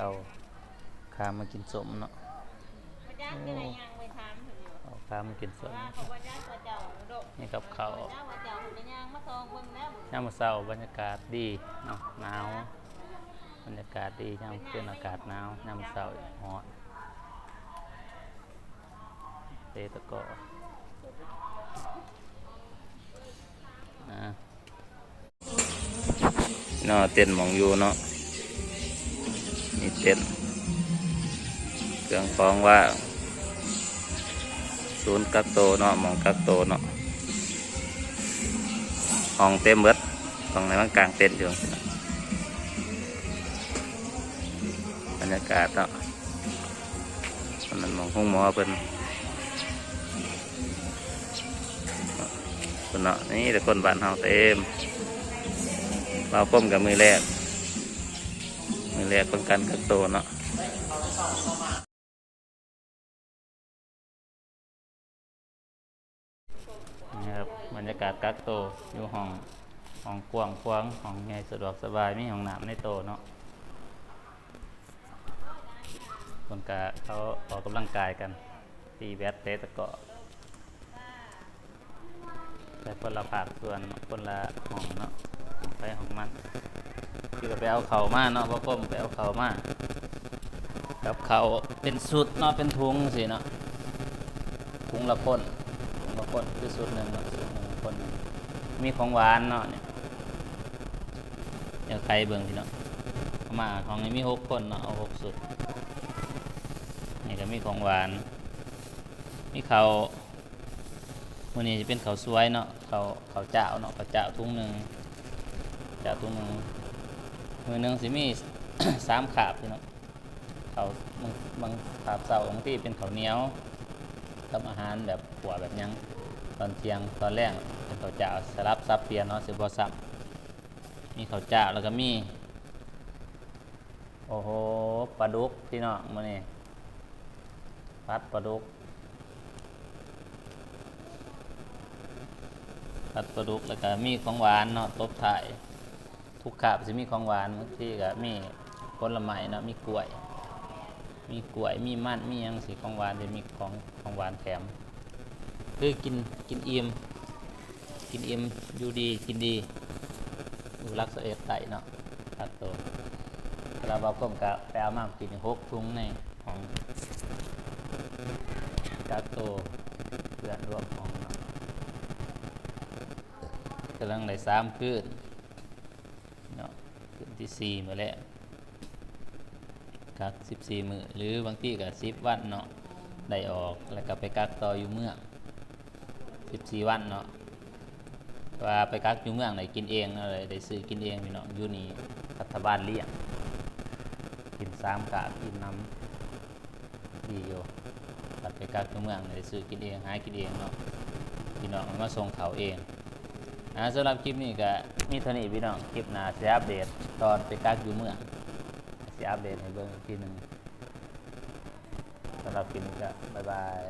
เอาคามมากินสมเนาะพระเจ้าเป็นอะไรยังไปถามเพิ่นอยู่เอาคามมากินสมว่าเขาว่าเจ้าตัวเจ้าโดดนี่กับข้าวเจ้าว่าเจ้าหุ่นเป็นยังมาซองเบิ่งแล้วยามมื้อเช้าบรรยากาศดีเนาะหนาวบรรยากาศดียามคืนอากาศหนาวยามมื้อเช้าร้อนเตะตะกร้อนะเนาะเต้นหมองอยู่เนาะ นี่เต้นเครื่องฟ้องว่าศูนย์กักโตเนาะมองกักโตเนาะห้องเต็มเบิดตรงไหนมันกลางเต็นอยู่บรรยากาศเนาะมันมองห้องหมอเป็นคนเนาะนี่แต่คนบ้านเฮาเต็มเราก้มกับมือแรก แรกเป็นการกักโตวเนาะนี่ครับบรรยากาศกักโตวอยู่ห้องห้องกว้างขวางห้องใหญ่สะดวกสบายมีห้องน้ำในโตเนาะคนกะเขาออกกำลังกายกันตีแบดเตะตะเกาะแต่คนละภาคส่วนคนละห้องเนาะ ไปห้องมันคือไปเอาเข่ามาเนาะพ่อก้มไปเอาเข่ามากับเข่าเป็นสุดเนาะเป็นทุงสิเนาะทุงละคนทุงละคนคือสุดหนึ่งเนาะสุดหนึ่งคนหนึ่งมีของหวานเนาะเนี่ยเดี๋ยวใครเบิ่งพี่เนาะมาของนี้มีหกคนเนาะเอาหกสุดนี่ก็มีของหวานมีเขาวันนี้จะเป็นเขาสวยเนาะเขาเขาเจ้าเนาะเขาเจ้าทุ่งหนึ่ง จาทุ่งนึงมือหนึ่งสิมีสามขาบพี่เนาะเขาบางบางขาบเสาบางที่เป็นเขาเนี้ยวทำอาหารแบบขัวแบบยังตอนเที่ยงตอนแรกเป็นเขาวเจ้าสลับซับเปลี่ยนเนาะสิบซับมีเขาเจ้าแล้วก็มี โอ้โหปลาดุกพี่น้องมื้อนี้พัดปลาดุกพัดปลาดุกแล้วก็มีของหวานเนาะตบถ่าย ทุกขาบจะมีของหวานบางทีก็มีผลไม้เนาะมีกล้วย มีกล้วยมีมันมียังสีของหวานจะมีของของหวานแถมคือกินกินอิ่มกินอิ่มอยู่ดีกินดีอยู่รักษาเอดไตเนาะตัดตัวเราบอกก้มกะไปเอามากินหกทุงในของกักโตวเพื่อนร่วมของเนาะกำลังได้สามคืน เนาะคืนที่สี่มือแล้วกักสิบสี่มือหรือบางที่ก็สิบวันเนาะได้ออกแล้วก็ไปกักต่ออยู่เมืองสิบสี่วันเนาะว่าไปกักอยู่เมืองไหนกินเองเนาะเลยได้ซื้อกินเองพี่เนาะอยู่นี่รัฐบาลเลี้ยงกินสามกะกินน้ำดีอยู่ตัดไปกักตัวเมืองเลยซื้อกินเองหากินเองเนาะพี่น้องเอามาส่งเขาเอง นะสำหรับคลิปนี้ก็มีเท่านี้พี่น้อง คลิปหน้าจะอัปเดตตอนไปกักอยู่เมืองจะอัปเดตให้เบิ่งอีกทีหนึ่งสำหรับคลิปนี้ก็บ๊ายบาย